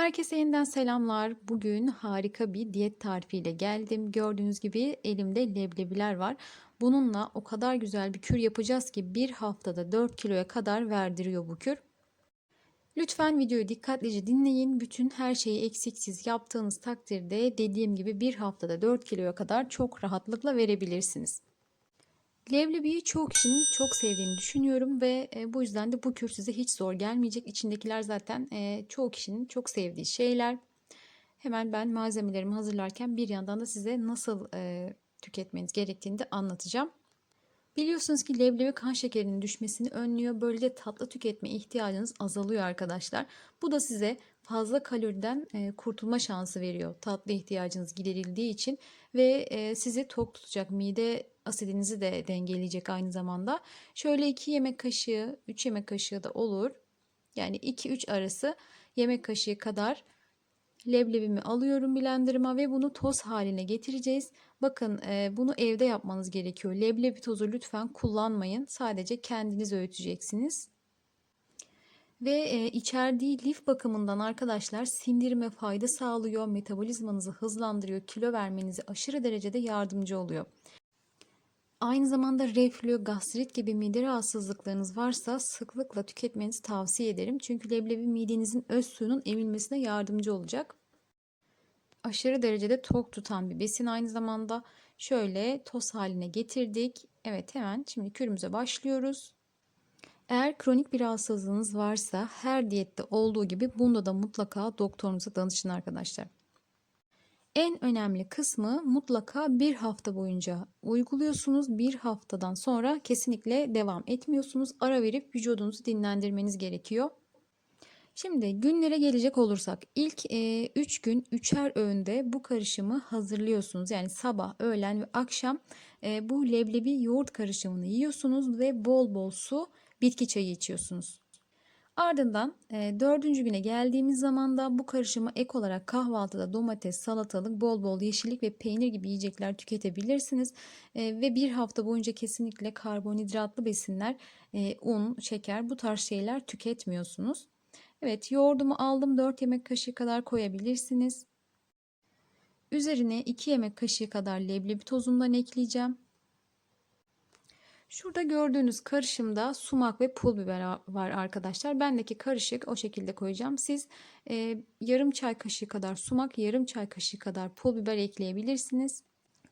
Herkese yeniden selamlar. Bugün harika bir diyet tarifiyle geldim. Gördüğünüz gibi elimde leblebiler var. Bununla o kadar güzel bir kür yapacağız ki bir haftada 4 kiloya kadar verdiriyor bu kür. Lütfen videoyu dikkatlice dinleyin. Bütün her şeyi eksiksiz yaptığınız takdirde dediğim gibi bir haftada 4 kiloya kadar çok rahatlıkla verebilirsiniz. Leblebiyi çoğu kişinin çok sevdiğini düşünüyorum ve e, bu yüzden de bu kür size hiç zor gelmeyecek. İçindekiler zaten e, çoğu kişinin çok sevdiği şeyler. Hemen ben malzemelerimi hazırlarken bir yandan da size nasıl e, tüketmeniz gerektiğini de anlatacağım. Biliyorsunuz ki leblebi kan şekerinin düşmesini önlüyor. Böylece tatlı tüketme ihtiyacınız azalıyor arkadaşlar. Bu da size fazla kaloriden e, kurtulma şansı veriyor. Tatlı ihtiyacınız giderildiği için ve e, sizi tok tutacak. Mide asidinizi de dengeleyecek aynı zamanda. Şöyle 2 yemek kaşığı, 3 yemek kaşığı da olur. Yani 2-3 arası yemek kaşığı kadar leblebimi alıyorum blenderıma ve bunu toz haline getireceğiz. Bakın e, bunu evde yapmanız gerekiyor. Leblebi tozu lütfen kullanmayın. Sadece kendiniz öğüteceksiniz. Ve e, içerdiği lif bakımından arkadaşlar sindirime fayda sağlıyor, metabolizmanızı hızlandırıyor, kilo vermenize aşırı derecede yardımcı oluyor. Aynı zamanda reflü, gastrit gibi mide rahatsızlıklarınız varsa sıklıkla tüketmenizi tavsiye ederim. Çünkü leblebi midenizin öz suyunun emilmesine yardımcı olacak. Aşırı derecede tok tutan bir besin aynı zamanda. Şöyle toz haline getirdik. Evet hemen şimdi kürümüze başlıyoruz. Eğer kronik bir rahatsızlığınız varsa her diyette olduğu gibi bunda da mutlaka doktorunuza danışın arkadaşlar. En önemli kısmı mutlaka bir hafta boyunca uyguluyorsunuz. Bir haftadan sonra kesinlikle devam etmiyorsunuz. Ara verip vücudunuzu dinlendirmeniz gerekiyor. Şimdi günlere gelecek olursak ilk 3 e, gün 3'er öğünde bu karışımı hazırlıyorsunuz. Yani sabah, öğlen ve akşam e, bu leblebi yoğurt karışımını yiyorsunuz ve bol bol su, bitki çayı içiyorsunuz. Ardından e, dördüncü güne geldiğimiz zaman da bu karışımı ek olarak kahvaltıda domates, salatalık, bol bol yeşillik ve peynir gibi yiyecekler tüketebilirsiniz. E, ve bir hafta boyunca kesinlikle karbonhidratlı besinler, e, un, şeker bu tarz şeyler tüketmiyorsunuz. Evet yoğurdumu aldım 4 yemek kaşığı kadar koyabilirsiniz. Üzerine 2 yemek kaşığı kadar leblebi tozundan ekleyeceğim. Şurada gördüğünüz karışımda sumak ve pul biber var arkadaşlar. Bendeki karışık o şekilde koyacağım. Siz e, yarım çay kaşığı kadar sumak, yarım çay kaşığı kadar pul biber ekleyebilirsiniz.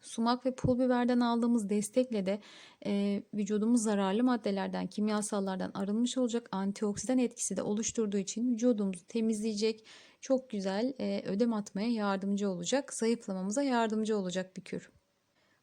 Sumak ve pul biberden aldığımız destekle de e, vücudumuz zararlı maddelerden, kimyasallardan arınmış olacak. Antioksidan etkisi de oluşturduğu için vücudumuzu temizleyecek. Çok güzel e, ödem atmaya yardımcı olacak. Zayıflamamıza yardımcı olacak bir kür.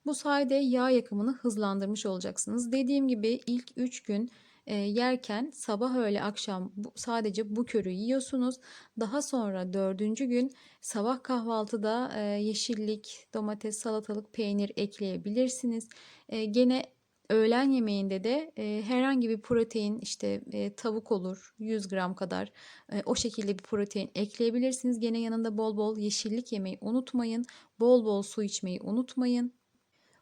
Bu sayede yağ yakımını hızlandırmış olacaksınız. Dediğim gibi ilk 3 gün e, yerken sabah öğle akşam sadece bu körü yiyorsunuz. Daha sonra dördüncü gün sabah kahvaltıda e, yeşillik, domates, salatalık, peynir ekleyebilirsiniz. E, gene öğlen yemeğinde de herhangi bir protein işte tavuk olur 100 gram kadar o şekilde bir protein ekleyebilirsiniz. Gene yanında bol bol yeşillik yemeyi unutmayın. Bol bol su içmeyi unutmayın.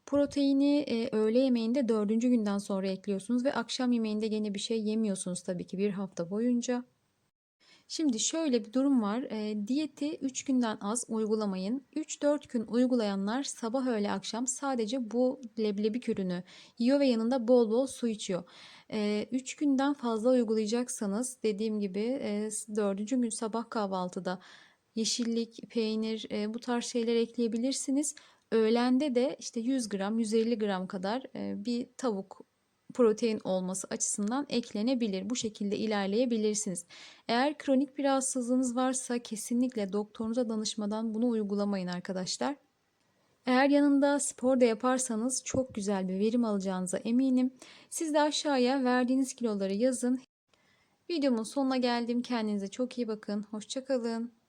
Proteini e, öğle yemeğinde dördüncü günden sonra ekliyorsunuz ve akşam yemeğinde gene bir şey yemiyorsunuz tabii ki bir hafta boyunca. Şimdi şöyle bir durum var. E, diyeti 3 günden az uygulamayın. 3-4 gün uygulayanlar sabah öğle akşam sadece bu leblebi kürünü yiyor ve yanında bol bol su içiyor. 3 e, günden fazla uygulayacaksanız dediğim gibi e, 4. gün sabah kahvaltıda yeşillik, peynir e, bu tarz şeyler ekleyebilirsiniz. Öğlende de işte 100 gram 150 gram kadar e, bir tavuk protein olması açısından eklenebilir. Bu şekilde ilerleyebilirsiniz. Eğer kronik bir rahatsızlığınız varsa kesinlikle doktorunuza danışmadan bunu uygulamayın arkadaşlar. Eğer yanında spor da yaparsanız çok güzel bir verim alacağınıza eminim. Siz de aşağıya verdiğiniz kiloları yazın. Videomun sonuna geldim. Kendinize çok iyi bakın. Hoşçakalın.